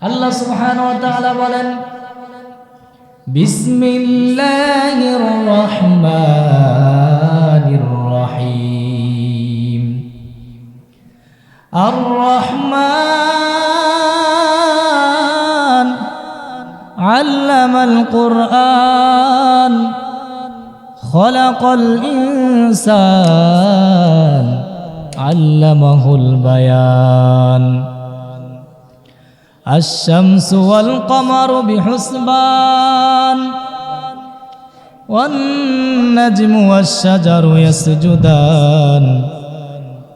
আল্লাহ সুবহানাহু ওয়া তাআলা বলেন, বিসমিল্লাহির রহমানির রহিম। আর রহমান আল্লামাল কুরআন, খলাকাল ইনসান, আল্লামাহুল বায়ান। الشمس والقمر بحسبان والنجم والشجر يسجدان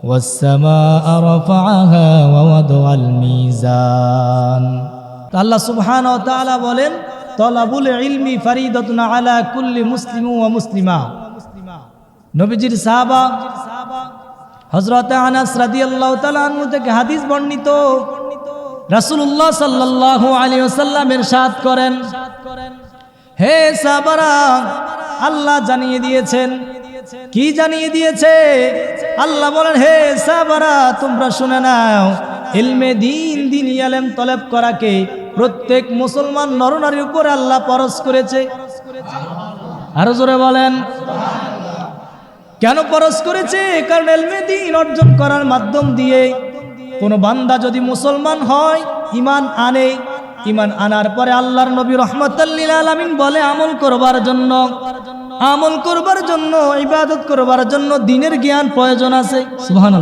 والسماء رفعها ووضع الميزان আল্লাহ সুবহান ও তাআলা বলেন তলাবুল ইলমি ফারিদাতুন আলা কুল্লি মুসলিম ওয়া মুসলিমা নবীজির সাহাবা হযরত আনাস রাদিয়াল্লাহু তাআলা আনহু থেকে হাদিস বর্ণিত রাসূলুল্লাহ সাল্লাল্লাহু আলাইহি ওয়াসাল্লাম ইরশাদ করেন। হে সাহাবারা, আল্লাহ জানিয়ে দিয়েছেন। কি জানিয়ে দিয়েছে? আল্লাহ বলেন, হে সাবারা তোমরা শুনে নাও, ইলমে দিন দিন আলেম তলেব করাকে প্রত্যেক মুসলমান নরনারীর উপরে আল্লাহ পরশ করেছে। আরও জোরে বলেন। কেন পরশ করেছে? কারণ এলমে দিন অর্জন করার মাধ্যম দিয়ে কোনো বান্দা যদি মুসলমান হয় ইমান আনে। ইমান আনার পরে আল্লাহর নবী রহমতাল্লিল আলমিন বলে, আমল করবার জন্য, আমল করবার জন্য, ইবাদত করবার জন্য দিনের জ্ঞান প্রয়োজন আছে। সুহান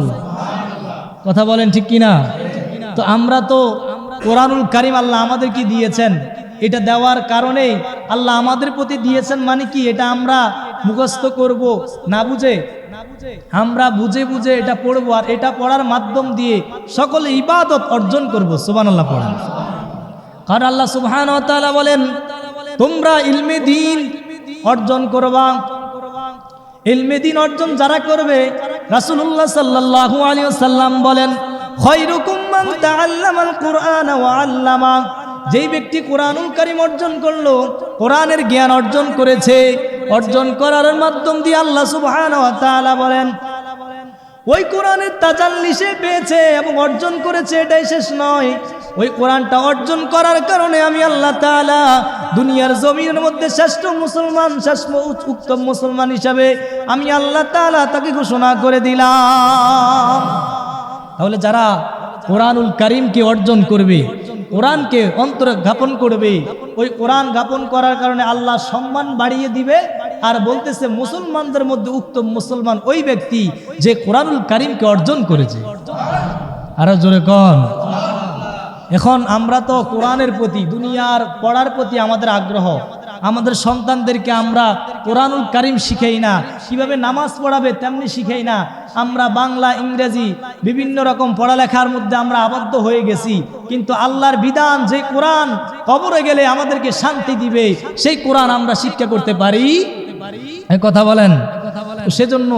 কথা বলেন ঠিক কিনা? তো আমরা তো কোরআনুল কারিম আল্লাহ আমাদের কি দিয়েছেন। এটা দেওয়ার কারণে আল্লাহ আমাদের প্রতি দিয়েছেন মানে কি? এটা আমরা মুখস্থ করব না বুঝে? আমরা বুঝে বুঝে এটা পড়ব আর এটা পড়ার মাধ্যম দিয়ে সকলে ইবাদত অর্জন করব সুবান আল্লাহ পড়েন কারণ আল্লাহ সুবহান বলেন, তোমরা ইলমে দিন অর্জন করবা। ইলমে দিন অর্জন যারা করবে, রাসূলুল্লাহ সাল্লাল্লাহু আলাইহি ওয়াসাল্লাম বলেন কুরআন যেই ব্যক্তি কোরআনুল কারিম অর্জন করল, কোরআনের জ্ঞান অর্জন করেছে অর্জন করার মাধ্যম দিয়ে আল্লাহ তাআলা বলেন, ওই কোরআনের তাজাল্লি সে পেয়েছে এবং অর্জন করেছে এটাই শেষ নয়। ওই কোরআনটা অর্জন করার কারণে আমি আল্লাহ তাআলা দুনিয়ার জমিনের মধ্যে শ্রেষ্ঠ মুসলমান, শ্রেষ্ঠ উত্তম মুসলমান হিসাবে আমি আল্লাহ তাআলা তাকে ঘোষণা করে দিলাম। তাহলে যারা কোরআনুল করিমকে অর্জন করবে কোরআনকে অন্তরে জ্ঞাপন করবে। ওই কোরআন জ্ঞাপন করার কারণে আল্লাহ সম্মান বাড়িয়ে দিবে। আর বলতেছে, মুসলমানদের মধ্যে উত্তম মুসলমান ওই ব্যক্তি যে কোরআনুল কারিমকে অর্জন করেছে। আরও জোরে কন। এখন আমরা তো কোরআনের প্রতি, দুনিয়ার পড়ার প্রতি আমাদের আগ্রহ। আমাদের সন্তানদেরকে আমরা কোরআনুল কারিম শিখাই না, কীভাবে নামাজ পড়াবে তেমনি শিখাই না। আমরা বাংলা, ইংরেজি, বিভিন্ন রকম পড়ালেখার মধ্যে আমরা আবদ্ধ হয়ে গেছি। কিন্তু আল্লাহর বিধান যে কোরআন কবরে গেলে আমাদেরকে শান্তি দিবে, সেই কোরআন আমরা শিক্ষা করতে পারি। কথা বলেন সেজন্য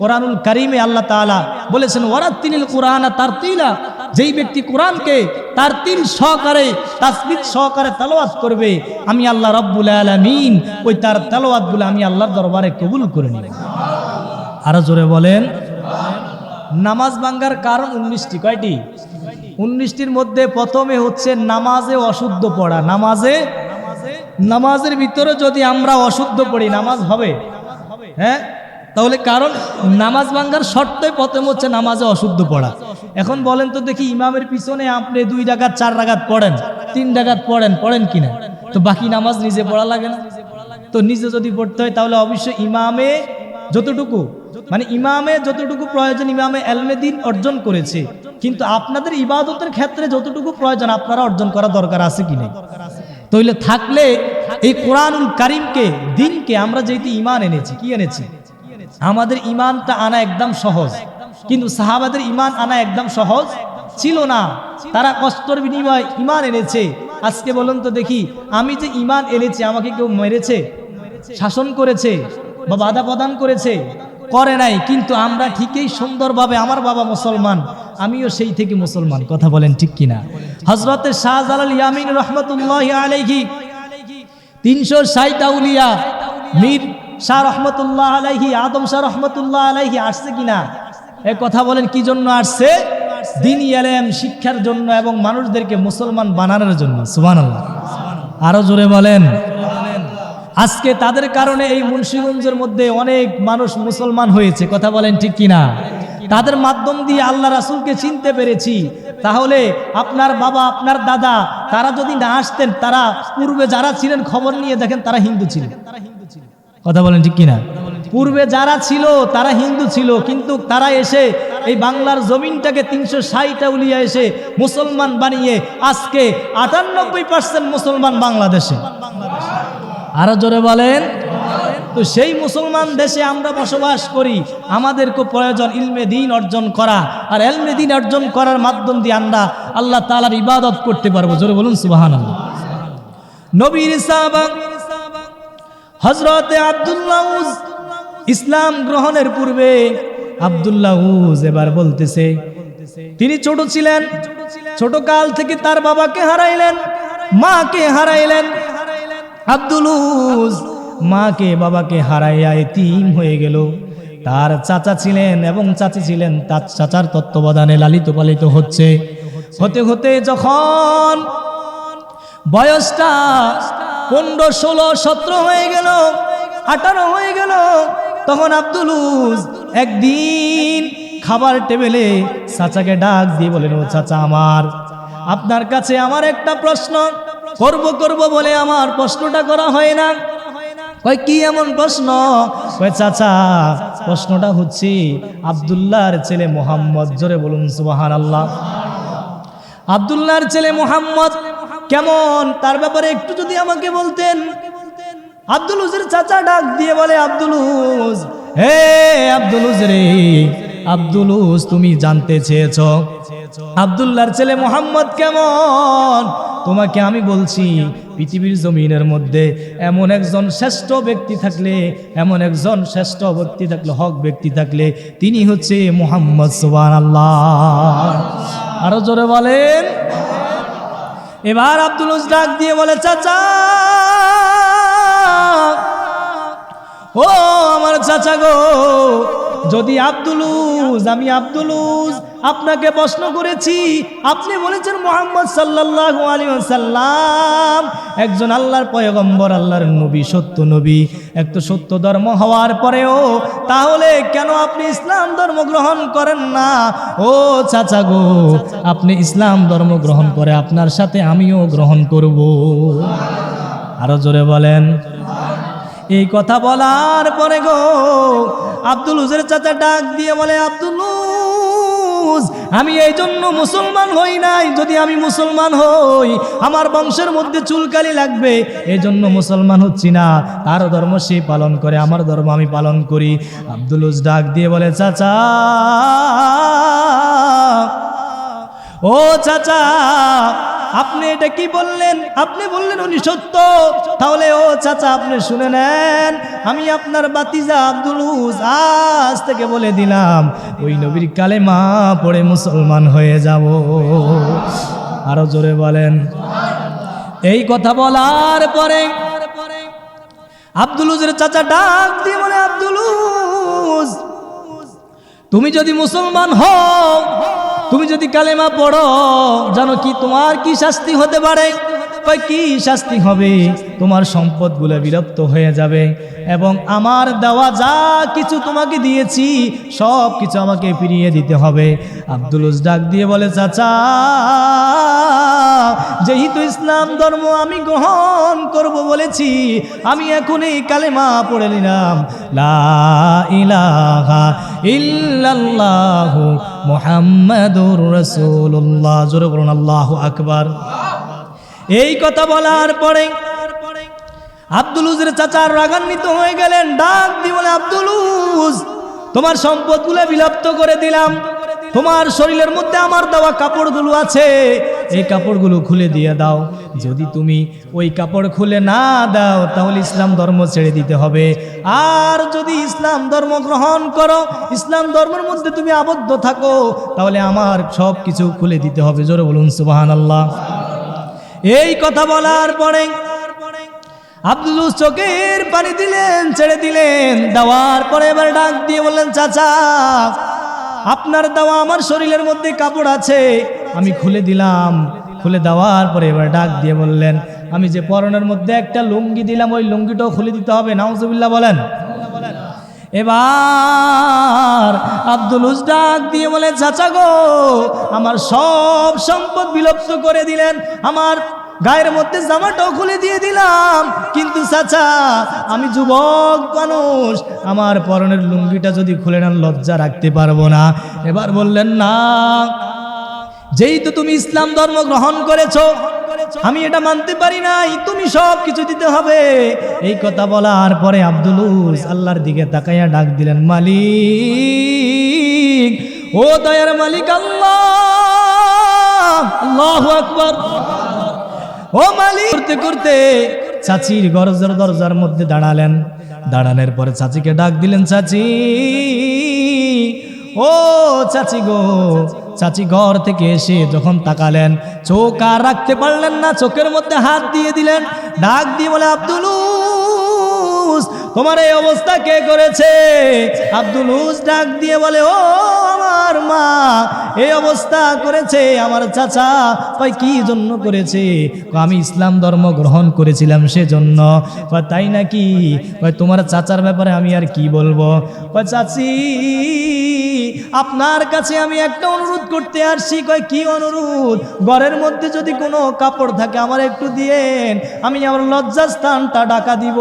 কোরআনুল কারিমে আল্লাহ তাআলা বলেছেন ওয়ারাত্তিনিল কোরআন তার তিলা যেই ব্যক্তি কোরআনকে তার তিল সহকারে তাসবিদ সহকারে তালাওয়াত করবে, আমি আল্লাহ রব্বুল আলামিন ওই তার তালাওয়াতগুলো আমি আল্লাহর দরবারে কবুল করে নিব। আরও জোরে বলেন। নামাজ ভাঙ্গার কারণ উনিশটি, কয়টি? উনিশটির মধ্যে প্রথমে হচ্ছে নামাজে অশুদ্ধ পড়া। নামাজে, নামাজের ভিতরে যদি আমরা অশুদ্ধ পড়ি, নামাজ হবে? হ্যাঁ? তাহলে কারণ নামাজ ভাঙ্গার শর্তই প্রথম হচ্ছে নামাজে অশুদ্ধ পড়া। এখন বলেন তো দেখি ইমামের পিছনে আপনি দুই ডাকাত চার ডাকাত পড়েন, তিন ডাকাত পড়েন পড়েন কিনা? তো বাকি নামাজ নিজে পড়া লাগে না? তো নিজে যদি পড়তে হয় তাহলে অবশ্যই ইমামে যতটুকু মানে ইমামে যতটুকু প্রয়োজন, ইমামে এলমে দিন অর্জন করেছে। কিন্তু আপনাদের ইবাদতের ক্ষেত্রে যতটুকু প্রয়োজন, আপনারা অর্জন করা দরকার আছে কি নেই? তাইলে থাকলে এই কোরআনুল কারিমকে, দিনকে আমরা যেহেতু ইমান এনেছি, কি এনেছি? আমাদের ইমানটা আনা একদম সহজ। কিন্তু সাহাবাদের ইমান আনা একদম সহজ ছিল না। তারা কষ্টর বিনিময় ইমান এনেছে। আজকে বলুন তো দেখি, আমি যে ইমান এনেছি, আমাকে কেউ মেরেছে? শাসন করেছে? বা বাধা প্রদান করেছে? করে নাই, কিন্তু আমরা ঠিকই সুন্দরভাবে আমার বাবা মুসলমান, আমিও সেই থেকে মুসলমান। কথা বলেন ঠিক কিনা? হজরতে শাহজালাল ইয়ামিন রহমতুল্লাহ আলাইহি, তিনশো ষাট মীর শাহ রহমতুল্লাহ আলাইহি, আদম শাহ রহমতুল্লাহ আলাইহি আসছে কিনা? এ কথা বলেন, কি জন্য আসছে? দিন এলেম শিক্ষার জন্য এবং মানুষদেরকে মুসলমান বানানোর জন্য সুবান আরও জোরে বলেন। আজকে তাদের কারণে এই মুন্সিগঞ্জের মধ্যে অনেক মানুষ মুসলমান হয়েছে, কথা বলেন ঠিক কিনা? তাদের মাধ্যম দিয়ে আল্লাহ রাসুলকে চিনতে পেরেছি। তাহলে আপনার বাবা, আপনার দাদা, তারা যদি না আসতেন, তারা পূর্বে যারা ছিলেন খবর নিয়ে দেখেন তারা হিন্দু ছিলেন। কথা বলেন ঠিক কিনা? পূর্বে যারা ছিল, তারা হিন্দু ছিল, কিন্তু তারা এসে এই বাংলার জমিনটাকে তিনশো ষাটটা উলিয়া এসে মুসলমান বানিয়ে আজকে আটানব্বই পার্সেন্ট মুসলমান বাংলাদেশে। আরও জোরে বলেন। তো সেই মুসলমান দেশে আমরা বসবাস করি, আমাদেরকে প্রয়োজন ইলমে দিন অর্জন করা, আর এলমে দিন অর্জন করার মাধ্যম দিয়ে আমরা আল্লাহ তালার ইবাদত করতে পারব। জোরে বলুন সুবাহান নবীর সাহাবা হজরতে আবদুল্লাউজ ইসলাম গ্রহণের পূর্বে আবদুল্লাউজ এবার বলতেছে, তিনি ছোট ছিলেন, ছোট কাল থেকে তার বাবাকে হারাইলেন, মাকে হারাইলেন। আব্দুলুজ মাকে, বাবাকে হারাইয়া এতিম হয়ে গেল। তার চাচা ছিলেন এবং চাচি ছিলেন, তার চাচার তত্ত্বাবধানে লালিত পালিত হচ্ছে। হতে হতে যখন বয়সটা পনেরো, ষোলো, সতেরো হয়ে গেল, আঠারো হয়ে গেল, তখন আব্দুলুজ একদিন খাবার টেবিলে চাচাকে ডাক দিয়ে বলেন, ও চাচা আমার, আপনার কাছে আমার একটা প্রশ্ন, করব করব বলে আমার প্রশ্নটা করা হয় না। কয়, কি এমন প্রশ্ন? কয়, চাচা, প্রশ্নটা হচ্ছে, আবদুল্লাহর ছেলে মোহাম্মদ। জোরে বলুন সুবাহান আল্লাহ আবদুল্লাহর ছেলে মোহাম্মদ কেমন? তার ব্যাপারে একটু যদি আমাকে বলতেন। আব্দুল উজের চাচা ডাক দিয়ে বলে, আব্দুল উজ, হে আব্দুল উজ রে, আব্দুল উজ, তুমি জানতে চেয়েছ। আবদুল্লাহর ছেলে মোহাম্মদ কেমন? তোমাকে আমি বলছি, পৃথিবীর জমিনের মধ্যে এমন একজন শ্রেষ্ঠ ব্যক্তি থাকলে, এমন একজন শ্রেষ্ঠ ব্যক্তি থাকলে, হক ব্যক্তি থাকলে, তিনি হচ্ছে মোহাম্মদ সুবান আল্লাহ আরও জোরে বলেন। এবার আব্দুল ডাক দিয়ে বলে চাচা ও আমার চাচা গো যদি আব্দুলুজ আমি আব্দুলুজ আপনাকে প্রশ্ন করেছি, আপনি বলেছেন মোহাম্মদ সাল্লাল্লাহু আলাইহি সাল্লাম একজন আল্লাহর পয়গম্বর, আল্লাহর নবী, সত্য নবী। এক তো সত্য ধর্ম হওয়ার পরেও তাহলে কেন আপনি ইসলাম ধর্ম গ্রহণ করেন না? ও চাচা গো, আপনি ইসলাম ধর্ম গ্রহণ করে আপনার সাথে আমিও গ্রহণ করব। আরও জোরে বলেন। এই কথা বলার পরে গো, আব্দুল হুজের চাচা ডাক দিয়ে বলে, আব্দুল হুজ, আমি এই জন্য মুসলমান হই নাই। যদি আমি মুসলমান হই আমার বংশের মধ্যে চুলকালি লাগবে এই জন্য মুসলমান হচ্ছি না। তার ধর্ম সে পালন করে আমার ধর্ম আমি পালন করি। আব্দুলুজ ডাক দিয়ে বলে চাচা ও চাচা আপনি এটা কি বললেন? আপনি বললেন উনি সত্য। তাহলে ও চাচা, আপনি শুনে নেন। আমি আপনার বাতিজা আব্দুল আজ থেকে বলে দিলাম, ওই নবীর কালে মা পড়ে মুসলমান হয়ে যাব। আরও জোরে বলেন। এই কথা বলার পরে আব্দুল চাচা ডাক দিয়ে বলে, আব্দুল তুমি যদি মুসলমান হও তুমি যদি কালেমা পড়ো, জানো কি তোমার কি শাস্তি হতে পারে? কি শাস্তি হবে? তোমার সম্পদগুলো বিরক্ত হয়ে যাবে। এবং আমার দেওয়া যা কিছু তোমাকে দিয়েছি, সব কিছু আমাকে ফিরিয়ে দিতে হবে। আব্দুল ডাক দিয়ে বলে, চাচা যেহেতু ইসলাম ধর্ম আমি গ্রহণ করব বলেছি, আমি এখন এই কালেমা পড়ে নিলাম। ইলাহা ইল্লাল্লাহু মুহাম্মাদুর রাসূলুল্লাহ। জোরে বলুন, আল্লাহু আকবার। এই কথা বলার পরে আব্দুল উজের চাচার রাগান্বিত হয়ে গেলেন, ডাক দিয়ে বলে, আব্দুল উজ, তোমার সম্পদগুলো বিলুপ্ত করে দিলাম। তোমার শরীরের মধ্যে আমার দেওয়া কাপড়গুলো আছে, এই কাপড়গুলো খুলে দিয়ে দাও। যদি তুমি ওই কাপড় খুলে না দাও, তাহলে ইসলাম ধর্ম ছেড়ে দিতে হবে। আর যদি ইসলাম ধর্ম গ্রহণ করো, ইসলাম ধর্মের মধ্যে তুমি আবদ্ধ থাকো, তাহলে আমার সব কিছু খুলে দিতে হবে। জোরে বলুন সুবাহান আল্লাহ এই কথা বলার পরে আব্দুল চোখের পানি দিলেন, ছেড়ে দিলেন, দেওয়ার পরে এবার ডাক দিয়ে বললেন, চাচা আপনার দেওয়া আমার শরীরের মধ্যে কাপড় আছে। আমি খুলে দিলাম। খুলে দেওয়ার পরে এবার ডাক দিয়ে বললেন, আমি যে পরনের মধ্যে একটা লুঙ্গি দিলাম, ওই লুঙ্গিটাও খুলে দিতে হবে। নাউজুবিল্লাহ বলেন। এবার আব্দুল ডাক দিয়ে বলে চাচা গো, আমার সব সম্পদ বিলুপ্ত করে দিলেন। আমার গায়ের মধ্যে জামাটাও খুলে দিয়ে দিলাম। কিন্তু চাচা, আমি যুবক মানুষ, আমার পরনের লুঙ্গিটা যদি খুলে নেন, লজ্জা রাখতে পারব না। এবার বললেন, না যেই তো তুমি ইসলাম ধর্ম গ্রহণ করেছ, আমি এটা মানতে পারি নাই, তুমি সব কিছু দিতে হবে। এই কথা বলার পরে আব্দুলুস আল্লাহর দিকে তাকাইয়া ডাক দিলেন, মালিক, ও দয়ার মালিক আল্লাহ, আল্লাহু আকবার। ও মালিক! করতে করতে চাচির গরজার দরজার মধ্যে দাঁড়ালেন। দাঁড়ানোর পরে চাচিকে ডাক দিলেন, চাচি! ও চাচি গো! চাচি ঘর থেকে এসে যখন তাকালেন, চোখ আর রাখতে পারলেন না, চোখের মধ্যে হাত দিয়ে দিলেন। ডাক দিয়ে বলে আব্দুলুস তোমার এই অবস্থা কে করেছে? আব্দুলুস ডাক দিয়ে বলে, ও আমার মা, এই অবস্থা করেছে আমার চাচা। কয়, কি জন্য করেছে? আমি ইসলাম ধর্ম গ্রহণ করেছিলাম সেজন্য। তাই নাকি? তোমার চাচার ব্যাপারে আমি আর কি বলব? চাচি, আপনার কাছে আমি একটা অনুরোধ করতে আসছি। কয়, কি অনুরোধ? ঘরের মধ্যে যদি কোনো কাপড় থাকে আমার একটু দিয়েন, আমি আমার লজ্জাস্থানটা ডাকা দিব।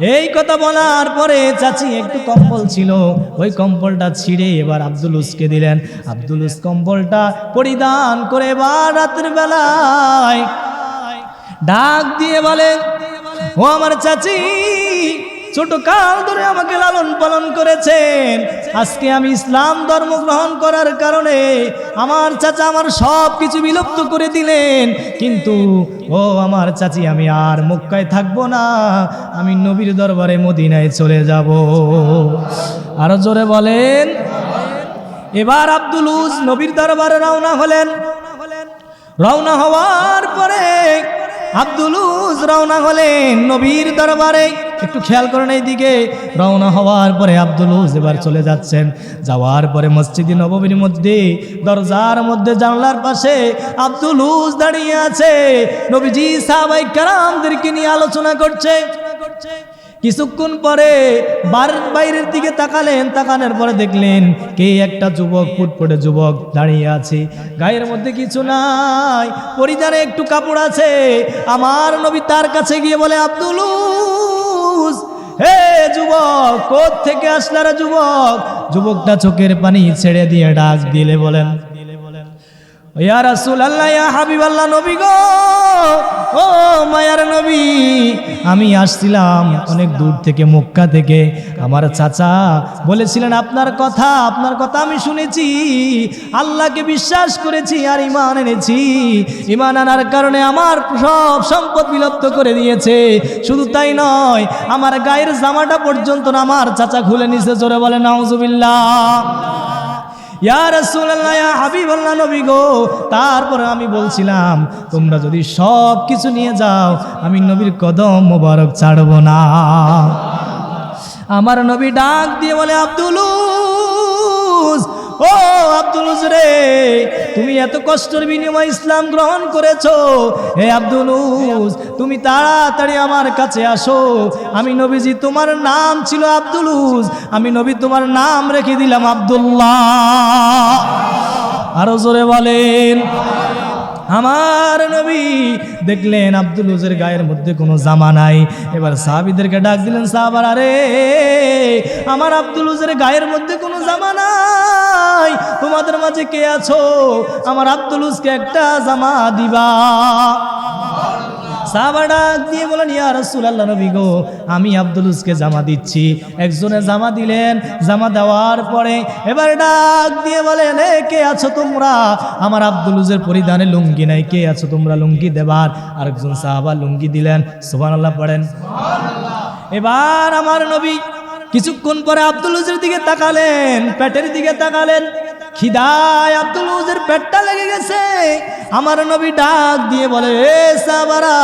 এই কথা বলার পরে চাচি একটু কম্বল ছিল। ওই কম্বলটা ছিঁড়ে এবার আব্দুল উসকে দিলেন। আব্দুল উস কম্বলটা পরিধান করে এবার রাতের বেলায় ডাক দিয়ে বলে, ও আমার চাচি ছোট কাল ধরে আমাকে লালন পালন করেছেন। আজকে আমি ইসলাম ধর্ম গ্রহণ করার কারণে আমার চাচা আমার সব কিছু বিলুপ্ত করে দিলেন। কিন্তু, ও আমার চাচি, আমি আর মক্কায় থাকব না। আমি নবীর দরবারে মদিনায় চলে যাব। আরও জোরে বলেন। এবার আব্দুলুজ নবীর দরবারে রওনা হলেন। রওনা হওয়ার পরে আব্দুলুজ রওনা হলেন নবীর দরবারে। একটু খেয়াল করেন এই দিকে রওনা হওয়ার পরে আব্দুলুজ এবার চলে যাচ্ছেন। যাওয়ার পরে মসজিদে নবমীর মধ্যে, দরজার মধ্যে, জানলার পাশে আব্দুলুজ দাঁড়িয়ে আছে। নবীজি সাহাবাই কারামদেরকে নিয়ে আলোচনা করছে। কিছুক্ষণ পরে বাড়ির বাইরের দিকে তাকালেন। তাকানোর পরে দেখলেন কে একটা যুবক, ফুটফুটে যুবক দাঁড়িয়ে আছে। গায়ের মধ্যে কিছু নাই, পরিধানে একটু কাপড় আছে। আমার নবী তার কাছে গিয়ে বলে আব্দুলুস হে যুবক কোথ থেকে আসলারা যুবক? যুবকটা চোখের পানি ছেড়ে দিয়ে ডাক দিলে বলেন ইয়া রাসূল আল্লাহ ইয়া হাবিব আল্লাহ নবী গো। ও মায়ার নবী, আমি আসছিলাম অনেক দূর থেকে, মক্কা থেকে। আমার চাচা বলেছিলেন, আপনার কথা আপনার কথা আমি শুনেছি। আল্লাহকে বিশ্বাস করেছি আর ইমান এনেছি। ইমান আনার কারণে আমার সব সম্পদ বিলুপ্ত করে দিয়েছে। শুধু তাই নয়, আমার গায়ের জামাটা পর্যন্ত আমার চাচা খুলে নিছে, জোরে বলে, নাউজুবিল্লাহ। নবী গো। তারপরে আমি বলছিলাম, তোমরা যদি সব কিছু নিয়ে যাও, আমি নবীর কদম মোবারক ছাড়ব না। আমার নবী ডাক দিয়ে বলে, আব্দুল ও আব্দুল রে তুমি এত কষ্টের বিনিময়ে ইসলাম গ্রহণ করেছ। হে আব্দুলুস তুমি তাড়াতাড়ি আমার কাছে আসো। আমি নবীজি, তোমার নাম ছিল আব্দুলুস আমি নবী, তোমার নাম রেখে দিলাম আব্দুল্লাহ। আরও জোরে বলেন। আমার নবী দেখলেন আব্দুল উজের গায়ের মধ্যে কোনো জামা নাই। এবার সাহাবিদেরকে ডাক দিলেন, সাহাবার আরে আমার আব্দুল উজের গায়ের মধ্যে কোনো জামা নাই। তোমাদের মাঝে কে আছো? আমার আব্দুল উজকে একটা জামা দিবা। সাহাবা ডাক দিয়ে বলেন, ইয়া রাসূলুল্লাহ নবী গো, আমি আব্দুলুসকে জামা দিচ্ছি। একজনে জামা দিলেন, জামা দেওয়ার পরে এবার ডাক দিয়ে বলেন, এ, কে আছো তোমরা? আমার আব্দুলুজের পরিধানে লুঙ্গি নাই, কে আছো তোমরা? লুঙ্গি দেবার আরেকজন সাহাবা লুঙ্গি দিলেন, সুবহানাল্লাহ পড়েন। এবার আমার নবী কিছুক্ষণ পরে আব্দুলুজের দিকে তাকালেন, পেটের দিকে তাকালেন। খিদায় আব্দুল পেটটা লেগে গেছে। আমার নবী ডাক দিয়ে বলে, এ সাবারা,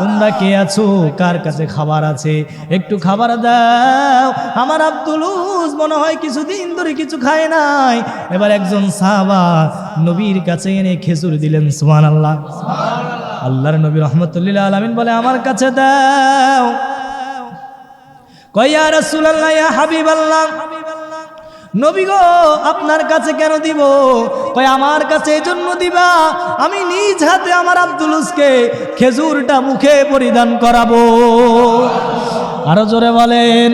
তোমরা কে আছো? কার কাছে খাবার আছে? একটু খাবার দাও। আমার আব্দুল মনে হয় কিছুদিন ধরে কিছু খায় নাই। এবার একজন সাহাবা নবীর কাছে এনে খেজুর দিলেন সুমান আল্লাহ আল্লাহর নবী রহমতুল্লাহ আলমিন বলে, আমার কাছে দাও। কয়া রসুল্লাহ ইয়া হাবিব আল্লাহ নবী গো, আপনার কাছে কেন দিব? কয়, আমার কাছে এই জন্য দিবা, আমি নিজ হাতে আমার আব্দুলুসকে খেজুরটা মুখে পরিধান করাবো। আরও জোরে বলেন।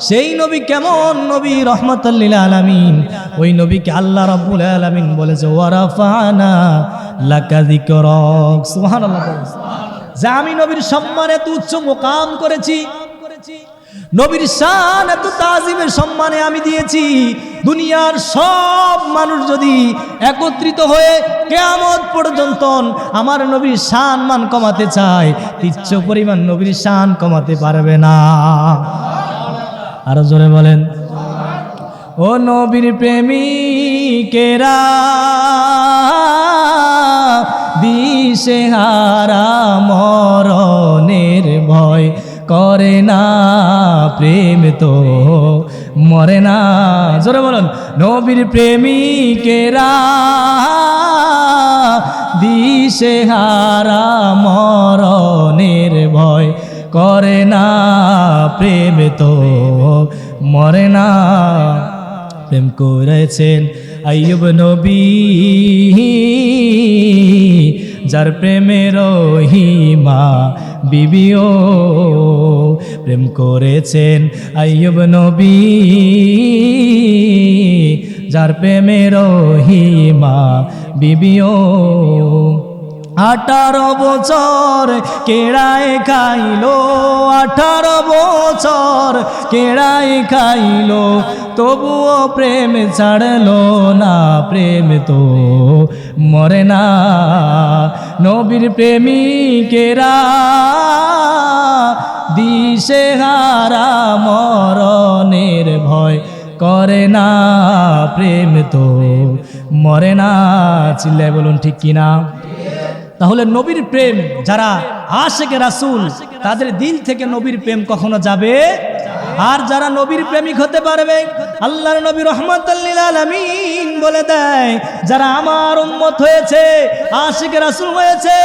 সেই নবী কেমন নবী? রহমতুল্লিল আলামিন। ওই নবীকে আল্লাহ রাব্বুল আলামিন বলেছে ওয়ারাফানা লাকা যিকরাক। সুবহানাল্লাহ। যে আমি নবীর সম্মানে উচ্চ মোকাম করেছি। নবীর শান এত তাজিমের সম্মানে আমি দিয়েছি, দুনিয়ার সব মানুষ যদি একত্রিত হয়ে কেয়ামত পর্যন্ত আমার নবীর শান মান কমাতে চায়, তিচ্ছ পরিমাণ নবীর শান কমাতে পারবে না। আরও জোরে বলেন, ও নবীর প্রেমিকেরা দিশে হারা মরণের ভয় করে না প্রেম তো, মরে না। জোরে বলুন, নবীর প্রেমিকেরা দিশে হারা মরণের ভয় করে না। প্রেম তো, মরে না। প্রেম করেছেন আইয়ুব নবী, যার প্রেমের হিমা বিবিও প্রেম করেছেন আইয়ুব নবী। যার প্রেমের হিমা বিবিও। আঠারো বছর কেড়ায় খাইলো, আঠারো বছর কেড়ায় খাইলো, তবুও প্রেম ছাড়লো না, প্রেম তো মরে না। নবীর প্রেমিকেরা দিশে হারা মরণের ভয় করে না, প্রেম তো মরে না। চিল্লায় বলুন ঠিক কিনা? তাহলে নবীর প্রেম যারা আশেকে রাসুল, তাদের দিল থেকে নবীর প্রেম কখনো যাবে? আর যারা নবীর প্রেমিক হতে পারবে, আল্লাহর নবী রহমতুল্লিল বলে দেয়, যারা আমার উন্মত হয়েছে, আশেকে রাসুল হয়েছে,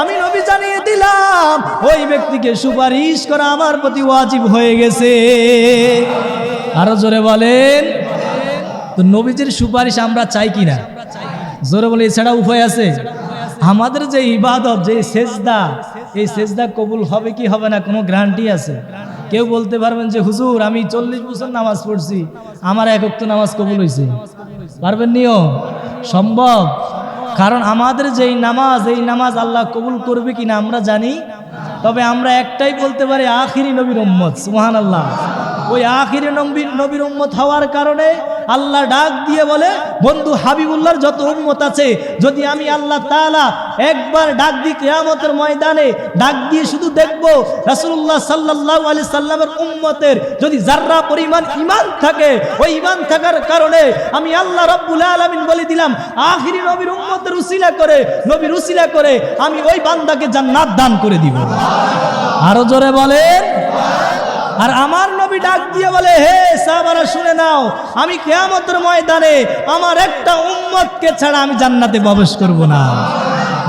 আমি নবী জানিয়ে দিলাম, ওই ব্যক্তিকে সুপারিশ করা আমার প্রতি ওয়াজিব হয়ে গেছে। আরও জোরে বলেন। তো নবীজির সুপারিশ আমরা চাই কিনা? জোরে বলে, এছাড়া উপায় আছে? আমাদের যে ইবাদত, যে সেজদা, এই সেজদা কবুল হবে কি হবে না কোনো গ্যারান্টি আছে? কেউ বলতে পারবেন যে, হুজুর, আমি চল্লিশ বছর নামাজ পড়ছি, আমার এক তো নামাজ কবুল হয়েছে পারবেন নিও? সম্ভব? কারণ আমাদের যেই নামাজ, এই নামাজ আল্লাহ কবুল করবে কিনা আমরা জানি, তবে আমরা একটাই বলতে পারি, আখিরি নবীর উম্মত। সুহান আল্লাহ ওই আখিরি নবীর নবীর উম্মত হওয়ার কারণে আল্লাহ ডাক দিয়ে বলে, বন্ধু হাবিবুল্লাহর যত উম্মত আছে, যদি আমি আল্লাহ তাআলা একবার ডাক দিই কেয়ামতের ময়দানে, ডাক দিয়ে শুধু দেখব রাসূলুল্লাহ সাল্লাল্লাহু আলাইহি সাল্লামের উম্মতের যদি যাররা পরিমাণ ইমান থাকে, ওই ইমান থাকার কারণে আমি আল্লাহ রাব্বুল আলামিন বলে দিলাম, আখিরি নবীর উম্মতের উসিলা করে, নবীর উসিলা করে আমি ওই বান্দাকে জান্নাত দান করে দিব। আরও জোরে বলেন। আর আমার নবী ডাক দিয়ে বলে, হে সাহাবারা, শুনে নাও, আমি কেয়ামতের ময়দানে আমার একটা উম্মতকে ছাড়া আমি জান্নাতে প্রবেশ করব না।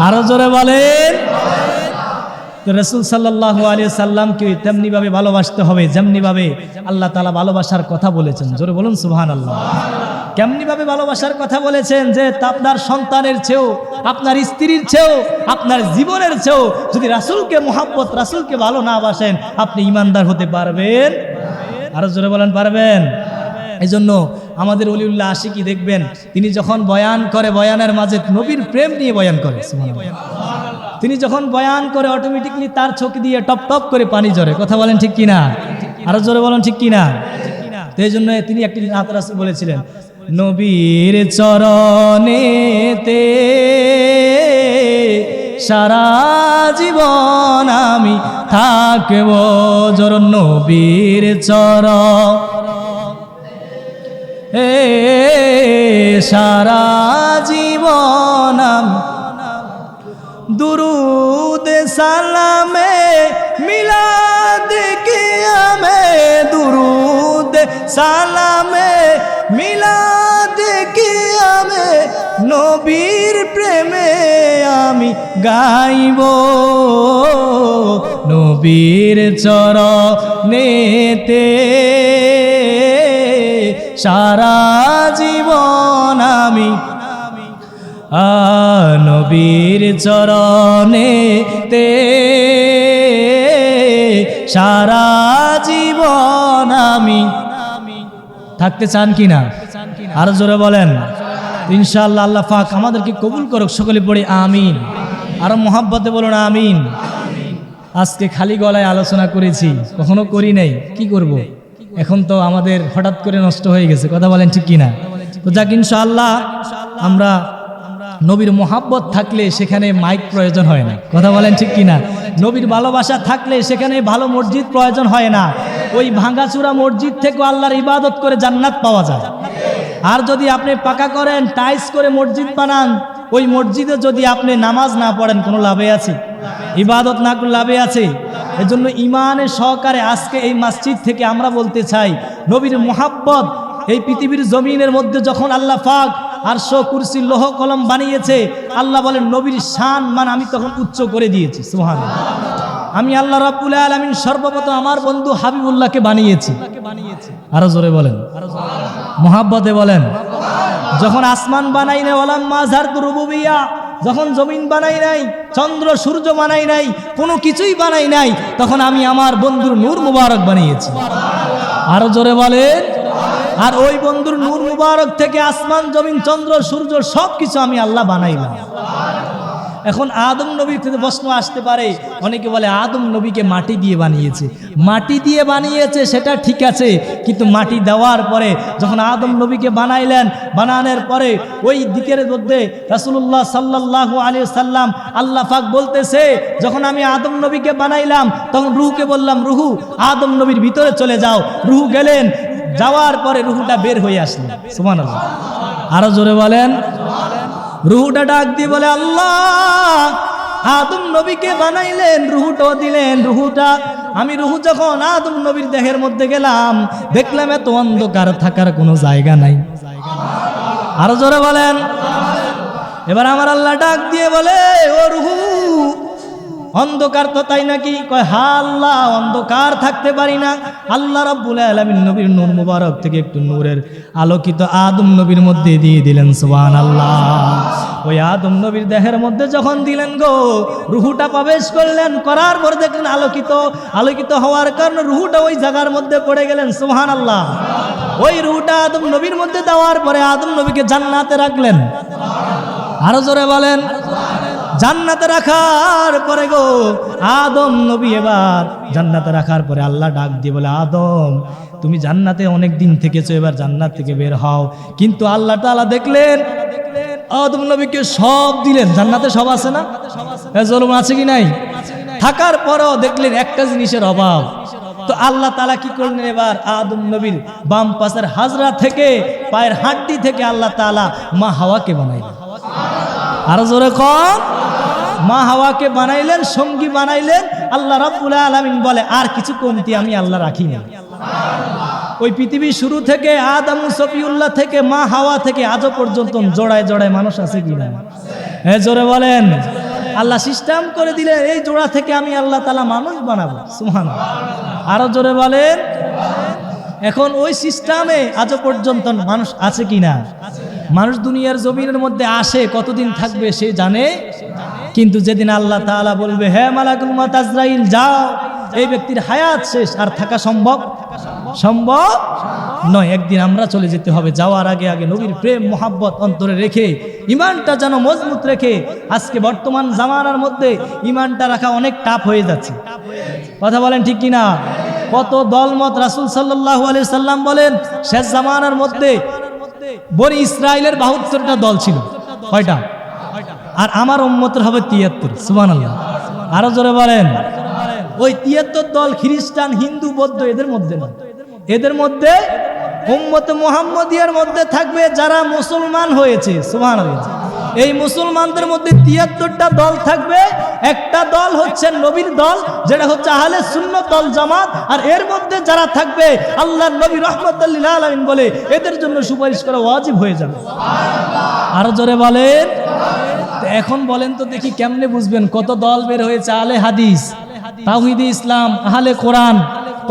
আরও জোরে বলেন। তো রসুল সাল্লাহ আলী সাল্লামকে তেমনিভাবে ভালোবাসতে হবে, যেমনিভাবে আল্লাহ তালা ভালোবাসার কথা বলেছেন। জোরে বলুন সুহান আল্লাহ কেমনিভাবে ভালোবাসার কথা বলেছেন যে আপনার সন্তানের চেয়েও, আপনার স্ত্রীর চেয়েও, আপনার জীবনের চেয়েও, যদি রাসুলকে মোহাব্বত, রাসুলকে ভালো না বাসেন, আপনি ইমানদার হতে পারবেন? আরও জোরে বলেন, পারবেন? এই জন্য আমাদের অলিউল্লাহ আশিকি দেখবেন, তিনি যখন বয়ান করে, বয়ানের মাঝে নবীর প্রেম নিয়ে বয়ান করে। তিনি যখন বয়ান করে অটোমেটিকলি তার চোখ দিয়ে টপ টপ করে পানি ঝরে। কথা বলেন ঠিক কিনা? আরও জোরে বলেন ঠিক কিনা? তো এই জন্য তিনি একটি নাত বলেছিলেন, নবীর চরণেতে সারা জীবন আমি থাকব জোর নবীর চর এ সারা সালামে মিলাদ কিয়ামে, নবীর প্রেমে আমি গাইব। নবীর চরণেতে সারা জীবন আমি নবীর চরণে তে সারা থাকতে চান কি না আরও জোরে বলেন। ইনশাআল্লাহ আল্লাহ ফাক আমাদেরকে কবুল করুক, সকলে পড়ি আমিন। আরও মোহাব্বতে বলুন আমিন। আজকে খালি গলায় আলোচনা করেছি, কখনো করি নাই, কি করব। এখন তো আমাদের হঠাৎ করে নষ্ট হয়ে গেছে, কথা বলেন ঠিক কিনা? তো যাক, ইনশাআল্লাহ আমরা নবীর মোহাব্বত থাকলে সেখানে মাইক প্রয়োজন হয় না। কথা বলেন ঠিক কিনা? নবীর ভালোবাসা থাকলে সেখানে ভালো মসজিদ প্রয়োজন হয় না। ওই ভাঙ্গাচুরা মসজিদ থেকেও আল্লাহর ইবাদত করে জান্নাত পাওয়া যায়। আর যদি আপনি পাকা করেন টাইস করে মসজিদ বানান, ওই মসজিদে যদি আপনি নামাজ না পড়েন, কোনো লাভে আছে? ইবাদত না করে লাভে আছে? এজন্য ইমানের সহকারে আজকে এই মসজিদ থেকে আমরা বলতে চাই, নবীর মোহাব্বত এই পৃথিবীর জমিনের মধ্যে যখন আল্লাহ পাক আর শো কুরসি লোহ কলম বানিয়েছে। আল্লাহ বলেন, নবীর শান মান আমি তখন উচ্চ করে দিয়েছি। সুহান আমি আল্লাহ রাব্বুল আলামিন সর্বপ্রথম আমার বন্ধু হাবিবুল্লাহকে বানিয়েছি। আরও জোরে বলেন। মোহাব্বতে বলেন। যখন আসমান বানাই নাই ওলাম মাঝার রুবুবিয়া। যখন জমিন বানাই নাই, চন্দ্র সূর্য বানাই নাই, কোনো কিছুই বানাই নাই, তখন আমি আমার বন্ধুর নূর মুবারক বানিয়েছি। আরও জোরে বলেন। আর ওই বন্ধুর নূর মুবারক থেকে আসমান, জমিন, চন্দ্র, সূর্য সব কিছু আমি আল্লাহ বানাইলাম। এখন আদম নবীর থেকে প্রশ্ন আসতে পারে, অনেকে বলে আদম নবীকে মাটি দিয়ে বানিয়েছে। মাটি দিয়ে বানিয়েছে, সেটা ঠিক আছে, কিন্তু মাটি দেওয়ার পরে যখন আদম নবীকে বানাইলেন, বানানোর পরে ওই দিকের মধ্যে রাসুল্লাহ সাল্লাহ আলী সাল্লাম আল্লাহ পাক বলতেছে, যখন আমি আদম নবীকে বানাইলাম, তখন রুহুকে বললাম, রুহু, আদম নবীর ভিতরে চলে যাও। রুহু গেলেন যাওয়ার পরে রুহুটা বের হয়ে আসলেন সুমান আরও জোরে বলেন। রুহুটা ডাক দিয়ে বলে, আল্লাহ, আদম নবীকে বানাইলেন, রুহুটাও দিলেন, রুহুটা। আমি রুহু যখন আদম নবীর দেহের মধ্যে গেলাম, দেখলাম এত অন্ধকার, থাকার কোনো জায়গা নাই। আরও জোরে বলেন। এবার আমার আল্লাহ ডাক দিয়ে বলে, ও রুহু অন্ধকার তো তাই নাকি? কয়, হা আল্লাহ, অন্ধকার থাকতে পারি না। আল্লাহ রব্বুল আলামিন নবীর নূর মুবারক থেকে একটু নূরের আলোকিত আদম নবীর মধ্যে দিয়ে দিলেন সুবহান আল্লাহ ওই আদম নবীর দেহের মধ্যে যখন দিলেন গো, রুহুটা প্রবেশ করলেন, করার পর দেখলেন আলোকিত আলোকিত হওয়ার কারণে রুহুটা ওই জায়গার মধ্যে পড়ে গেলেন সুবহান আল্লাহ ওই রুহুটা আদম নবীর মধ্যে দেওয়ার পরে আদম নবীকে জান্নাতে রাখলেন। আরও জোরে বলেন। জান্নাতে রাখার পরে গো, আদম নবী এবার জান্নাতে রাখার পরে আল্লাহ ডাক দিয়ে বলে, আদম, তুমি জান্নাতে অনেক দিন থেকেছো, এবার জান্নাত থেকে বের হও। কিন্তু আল্লাহ তাআলা দেখলেন, আদম নবীকে সব দিলেন। জান্নাতে সব আছে না? জলম আছে কি নাই? থাকার পরও দেখলেন একটা জিনিসের অভাব। তো আল্লাহ তালা কি করলেন এবার? আদম নবীর বাম পাশের হাজরা থেকে, পায়ের হাড্ডি থেকে আল্লাহ তালা মা হাওয়াকে বানাইলেন। আরও জোরে কম মা হাওয়াকে বানাইলেন, সঙ্গী বানাইলেন, আল্লাহ রাব্বুল আলামিন বলে, আর কিছু কমতি আমি আল্লাহ রাখি না ওই পৃথিবী শুরু থেকে আদম, সফিউল্লাহ থেকে মা হাওয়া থেকে আজও পর্যন্ত জোড়ায় জোড়ায় মানুষ আছে কিনা হ্যাঁ জোরে বলেন। আল্লাহ সিস্টেম করে দিলেন, এই জোড়া থেকে আমি আল্লাহ তালা মানুষ বানাবো। সুহান আরও জোরে বলেন। এখন ওই সিস্টেমে আজও পর্যন্ত মানুষ আছে কি না? মানুষ দুনিয়ার জমিনের মধ্যে আসে, কতদিন থাকবে সে জানে? কিন্তু যেদিন আল্লাহ তাআলা বলবে হ্যাঁ মালাকুল মাত আজরাইল, যাও। এই ব্যক্তির হায়াত শেষ, আর থাকা সম্ভব? সম্ভব নয়। একদিন আমরা চলে যেতে হবে। যাওয়ার আগে আগে নবীর প্রেম, মোহাব্বত অন্তরে রেখে, ইমানটা যেন মজবুত রেখে, আজকে বর্তমান জামানার মধ্যে ইমানটা রাখা অনেক টাফ হয়ে যাচ্ছে। কথা বলেন ঠিক কিনা? কত দলমত রাসুল সাল্লাহ আলি সাল্লাম বলেন, শেষ জামানার মধ্যে বনি ইসরায়েলের বাহাত্তরটা দল ছিল। কয়টা? আর আমার উম্মতের হবে তিয়াত্তর। সুবান আল্লাহ আরও জোরে বলেন। ওই তিয়াত্তর দল খ্রিস্টান, হিন্দু, বৌদ্ধ, এদের মধ্যে না এদের মধ্যে উম্মত মোহাম্মদিয়ার মধ্যে থাকবে যারা মুসলমান হয়েছে, সুবহানাল্লাহ। এই মুসলমানদের মধ্যে তিয়াত্তরটা দল থাকবে। একটা দল হচ্ছে নবীর দল, যেটা হচ্ছে আহলে শূন্য দল জামাত, আর এর মধ্যে যারা থাকবে আল্লাহ নবী রহমতুল্লাহ আলমিন বলে, এদের জন্য সুপারিশ করা ওয়াজিব হয়ে যাবে। আরও জোরে বলেন। এখন বলেন তো দেখি কেমনে বুঝবেন, কত দল বের হয়েছে আলে হাদিস? তাহিদি ইসলাম, আহলে কোরআন,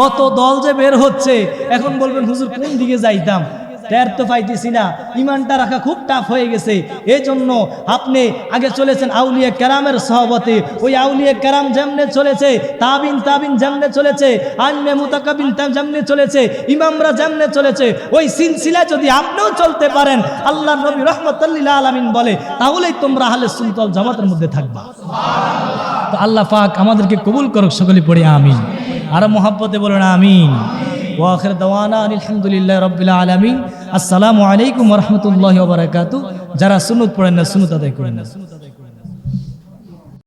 কত দল যে বের হচ্ছে। এখন বলবেন, হুজুর, কোন দিকে যাইতাম? টের তো পাইতেছি না। ইমানটা রাখা খুব টাফ হয়ে গেছে। এই জন্য আপনি আগে চলেছেন আউলিয়া কেরামের সহবতে। ওই আউলিয়া কেরাম যেমনে চলেছে, তাবিন তাবিন যেমনে চলেছে আন্নে মুতাকাবিন যেমনে চলেছে, ইমামরা যেমনে চলেছে, ওই সিলসিলা যদি আপনিও চলতে পারেন, আল্লাহ নবী রহমতুল্লাহ আলমিন বলে, তাহলেই তোমরা আহলে সুনতল জামাতের মধ্যে থাকবা। তো আল্লাহ পাক আমাদেরকে কবুল করুক সকলে পড়ে আমিন। আর মোহাব্বতে বলুন আমিন। ওয়াখির দাওয়ানা আলহামদুলিল্লাহ রবিল্লা আলামিন। আসসালামু আলাইকুম রহমতুল্লাহ বারাকাতু যারা সুনুত পড়েন না সুনুত আদায় করেন না।